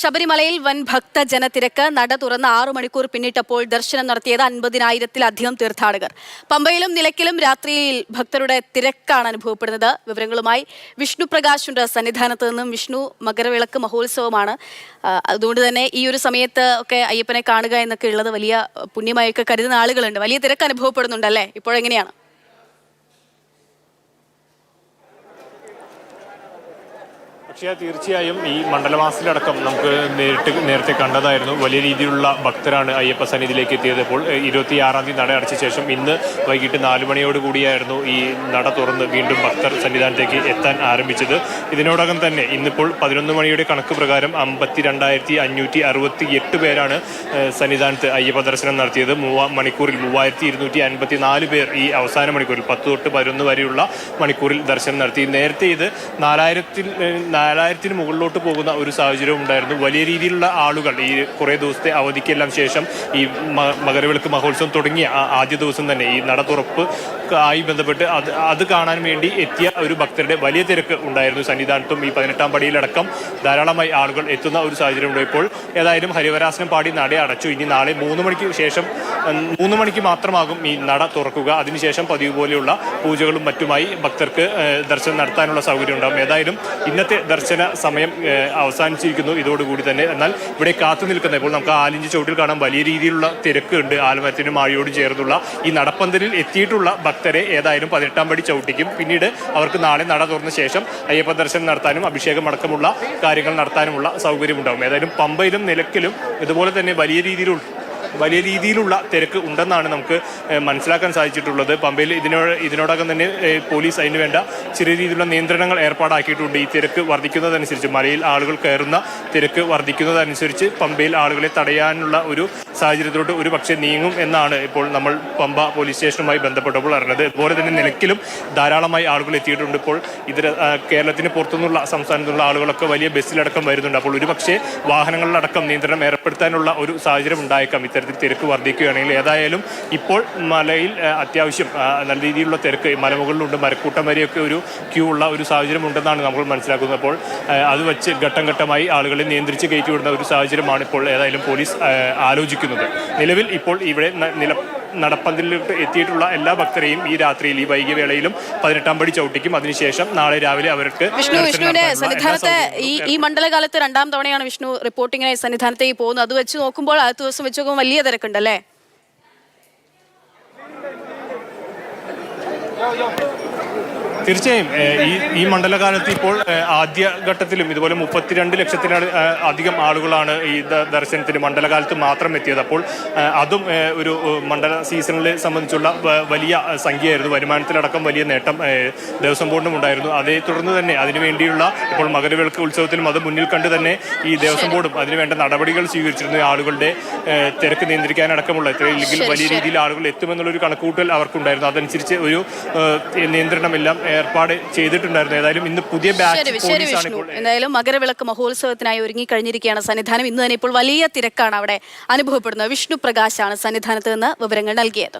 ശബരിമലയിൽ വൻ ഭക്തജനത്തിരക്ക് നട തുറന്ന് ആറു മണിക്കൂർ പിന്നിട്ടപ്പോൾ ദർശനം നടത്തിയത് അൻപതിനായിരത്തിലധികം തീർത്ഥാടകർ. പമ്പയിലും നിലയ്ക്കലും രാത്രിയിൽ ഭക്തരുടെ തിരക്കാണ് അനുഭവപ്പെടുന്നത്. വിവരങ്ങളുമായി വിഷ്ണു പ്രകാശുണ്ട് സന്നിധാനത്ത് നിന്നും വിഷ്ണു മകരവിളക്ക് മഹോത്സവമാണ്. അതുകൊണ്ട് തന്നെ ഈ ഒരു സമയത്ത് ഒക്കെ അയ്യപ്പനെ കാണുക എന്നൊക്കെ ഉള്ളത് വലിയ പുണ്യമായൊക്കെ കരുതുന്ന ആളുകളുണ്ട്. വലിയ തിരക്ക് അനുഭവപ്പെടുന്നുണ്ടല്ലേ ഇപ്പോഴെങ്ങനെയാണ്? പക്ഷേ തീർച്ചയായും ഈ മണ്ഡലമാസത്തിലടക്കം നമുക്ക് നേരിട്ട് നേരത്തെ കണ്ടതായിരുന്നു. വലിയ രീതിയിലുള്ള ഭക്തരാണ് അയ്യപ്പ സന്നിധിയിലേക്ക് എത്തിയത്. ഇപ്പോൾ ഇരുപത്തി ഇരുപത്തിയാറാം തീയതി നട അടച്ച ശേഷം ഇന്ന് വൈകിട്ട് നാല് മണിയോട് കൂടിയായിരുന്നു ഈ നട തുറന്ന് വീണ്ടും ഭക്തർ സന്നിധാനത്തേക്ക് എത്താൻ ആരംഭിച്ചത്. ഇതിനോടകം തന്നെ ഇന്നിപ്പോൾ പതിനൊന്ന് മണിയുടെ കണക്ക് പ്രകാരം അമ്പത്തി രണ്ടായിരത്തി അഞ്ഞൂറ്റി അറുപത്തി എട്ട് പേരാണ് സന്നിധാനത്ത് അയ്യപ്പ ദർശനം നടത്തിയത്. മൂവാ മണിക്കൂറിൽ മൂവായിരത്തി ഇരുന്നൂറ്റി അൻപത്തി നാല് പേർ ഈ അവസാന മണിക്കൂറിൽ പത്ത് തൊട്ട് പതിനൊന്ന് വരെയുള്ള മണിക്കൂറിൽ ദർശനം നടത്തി. നേരത്തെ ഇത് നാലായിരത്തിൽ നാലായിരത്തിന് മുകളിലോട്ട് പോകുന്ന ഒരു സാഹചര്യം ഉണ്ടായിരുന്നു. വലിയ രീതിയിലുള്ള ആളുകൾ ഈ കുറേ ദിവസത്തെ അവധിക്കെല്ലാം ശേഷം ഈ മകരവിളക്ക് മഹോത്സവം തുടങ്ങിയ ആദ്യ ദിവസം തന്നെ ഈ നട തുറപ്പ് ആയി ബന്ധപ്പെട്ട് അത് അത് കാണാൻ വേണ്ടി എത്തിയ ഒരു ഭക്തരുടെ വലിയ തിരക്ക് ഉണ്ടായിരുന്നു സന്നിധാനത്തും ഈ പതിനെട്ടാം പടിയിലടക്കം ധാരാളമായി ആളുകൾ എത്തുന്ന ഒരു സാഹചര്യം ഇപ്പോൾ. ഏതായാലും ഹരിവരാസനം പാടി നട അടച്ചു. ഇനി നാളെ മൂന്ന് മണിക്ക് ശേഷം മൂന്ന് മണിക്ക് മാത്രമാകും ഈ നട തുറക്കുക. അതിനുശേഷം പതിവ് പോലെയുള്ള പൂജകളും മറ്റുമായി ഭക്തർക്ക് ദർശനം നടത്താനുള്ള സൗകര്യം ഉണ്ടാകും ഏതായാലും ഇന്നത്തെ ദർശന സമയം അവസാനിച്ചിരിക്കുന്നു. ഇതോടുകൂടി തന്നെ. എന്നാൽ ഇവിടെ കാത്തു നിൽക്കുന്ന ഇപ്പോൾ നമുക്ക് ആലിഞ്ചി ചോട്ടിൽ കാണാൻ വലിയ രീതിയിലുള്ള തിരക്ക് ഉണ്ട് ആലമരത്തിനും മാഴിയോട് ചേർന്നുള്ള ഈ നടപ്പന്തലിൽ എത്തിയിട്ടുള്ള ഭക്തരെ ഏതായാലും പതിനെട്ടാം പടി ചവിട്ടിക്കും. പിന്നീട് അവർക്ക് നാളെ നട തുറന്ന ശേഷം അയ്യപ്പ ദർശനം നടത്താനും അഭിഷേകം അടക്കമുള്ള കാര്യങ്ങൾ നടത്താനുമുള്ള സൗകര്യമുണ്ടാകും ഏതായാലും പമ്പയിലും നിലയ്ക്കലും ഇതുപോലെ തന്നെ വലിയ രീതിയിലുള്ള വലിയ രീതിയിലുള്ള തിരക്ക് ഉണ്ടെന്നാണ് നമുക്ക് മനസ്സിലാക്കാൻ സാധിച്ചിട്ടുള്ളത്. പമ്പയിൽ ഇതിനോട് ഇതിനോടകം തന്നെ പോലീസ് അതിന് വേണ്ട ചെറിയ രീതിയിലുള്ള നിയന്ത്രണങ്ങൾ ഏർപ്പാടാക്കിയിട്ടുണ്ട്. ഈ തിരക്ക് വർദ്ധിക്കുന്നതനുസരിച്ച് മലയിൽ ആളുകൾ കയറുന്ന തിരക്ക് വർദ്ധിക്കുന്നതനുസരിച്ച് പമ്പയിൽ ആളുകളെ തടയാനുള്ള ഒരു സാഹചര്യത്തിലോട്ട് ഒരു പക്ഷേ നീങ്ങും എന്നാണ് ഇപ്പോൾ നമ്മൾ പമ്പ പോലീസ് സ്റ്റേഷനുമായി ബന്ധപ്പെട്ടപ്പോൾ അറിഞ്ഞത്. അതുപോലെ തന്നെ നിലയ്ക്കലും ധാരാളമായി ആളുകൾ എത്തിയിട്ടുണ്ട്. ഇപ്പോൾ ഇതര കേരളത്തിന് പുറത്തുനിന്നുള്ള സംസ്ഥാനത്തുള്ള ആളുകളൊക്കെ വലിയ ബസ്സിലടക്കം വരുന്നുണ്ട്. അപ്പോൾ ഒരു ഒരുപക്ഷെ വാഹനങ്ങളിലടക്കം നിയന്ത്രണം ഏർപ്പെടുത്താനുള്ള ഒരു സാഹചര്യം ഉണ്ടായേക്കാം. ഇത്തരത്തിൽ തിരക്ക് വർദ്ധിക്കുകയാണെങ്കിൽ ഏതായാലും ഇപ്പോൾ മലയിൽ അത്യാവശ്യം നല്ല രീതിയിലുള്ള തിരക്ക് മലമുകളിലുണ്ട് മരക്കൂട്ടം വരെയൊക്കെ ഒരു ക്യൂ ഉള്ള ഒരു സാഹചര്യം ഉണ്ടെന്നാണ് നമ്മൾ മനസ്സിലാക്കുന്നത്. അപ്പോൾ അത് വെച്ച് ഘട്ടം ഘട്ടമായി ആളുകളെ നിയന്ത്രിച്ച് കയറ്റിവിടുന്ന ഒരു സാഹചര്യമാണ് ഇപ്പോൾ ഏതായാലും പോലീസ് ആലോചിക്കുന്നത്. നിലവിൽ ഇപ്പോൾ ഇവിടെ നില നടപ്പന്തലിലോട്ട് എത്തിയിട്ടുള്ള എല്ലാ ഭക്തരെയും ഈ രാത്രിയിൽ ഈ വൈകിയ വേളയിലും പതിനെട്ടാം പടി ചവിട്ടിക്കും. അതിനുശേഷം നാളെ രാവിലെ അവർക്ക് വിഷ്ണു വിഷ്ണുവിന്റെ സന്നിധാനത്തെ ഈ ഈ മണ്ഡലകാലത്ത് രണ്ടാം തവണയാണ് വിഷ്ണു റിപ്പോർട്ടിങ്ങിനായി സന്നിധാനത്തേക്ക് പോകുന്നത്. അത് വെച്ച് നോക്കുമ്പോൾ അടുത്ത ദിവസം വെച്ച് നോക്കുമ്പോൾ വലിയ തിരക്കുണ്ടല്ലേ? തീർച്ചയായും ഈ ഈ മണ്ഡലകാലത്ത് ഇപ്പോൾ ആദ്യ ഘട്ടത്തിലും ഇതുപോലെ മുപ്പത്തിരണ്ട് ലക്ഷത്തിന് അധികം ആളുകളാണ് ഈ ദർശനത്തിന് മണ്ഡലകാലത്ത് മാത്രം എത്തിയത്. അപ്പോൾ അതും ഒരു മണ്ഡല സീസണിലെ സംബന്ധിച്ചുള്ള വലിയ സംഖ്യയായിരുന്നു. വരുമാനത്തിലടക്കം വലിയ നേട്ടം ദേവസ്വം ബോർഡിനും ഉണ്ടായിരുന്നു. അതേ തുടർന്ന് തന്നെ അതിനുവേണ്ടിയുള്ള ഇപ്പോൾ മകരവിളക്ക് ഉത്സവത്തിലും അത് മുന്നിൽ കണ്ട് തന്നെ ഈ ദേവസ്വം ബോർഡും അതിനുവേണ്ട നടപടികൾ സ്വീകരിച്ചിരുന്നു. ആളുകളുടെ തിരക്ക് നിയന്ത്രിക്കാനടക്കമുള്ള ഇല്ലെങ്കിൽ വലിയ രീതിയിൽ ആളുകൾ എത്തുമെന്നുള്ളൊരു കണക്കുകൂട്ടൽ അവർക്കുണ്ടായിരുന്നു. അതനുസരിച്ച് ഒരു നിയന്ത്രണമെല്ലാം ഏർപ്പാട് ചെയ്തിട്ടുണ്ടായിരുന്നു. ഏതായാലും ഇന്ന് പുതിയ ബാച്ച് ശരി വിഷ്ണു എന്തായാലും മകരവിളക്ക് മഹോത്സവത്തിനായി ഒരുങ്ങി ഒരുങ്ങിക്കഴിഞ്ഞിരിക്കുകയാണ് സന്നിധാനം. ഇന്ന് തന്നെ ഇപ്പോൾ വലിയ തിരക്കാണ് അവിടെ അനുഭവപ്പെടുന്നത്. വിഷ്ണു പ്രകാശാണ് സന്നിധാനത്ത് നിന്ന് വിവരങ്ങൾ നൽകിയത്.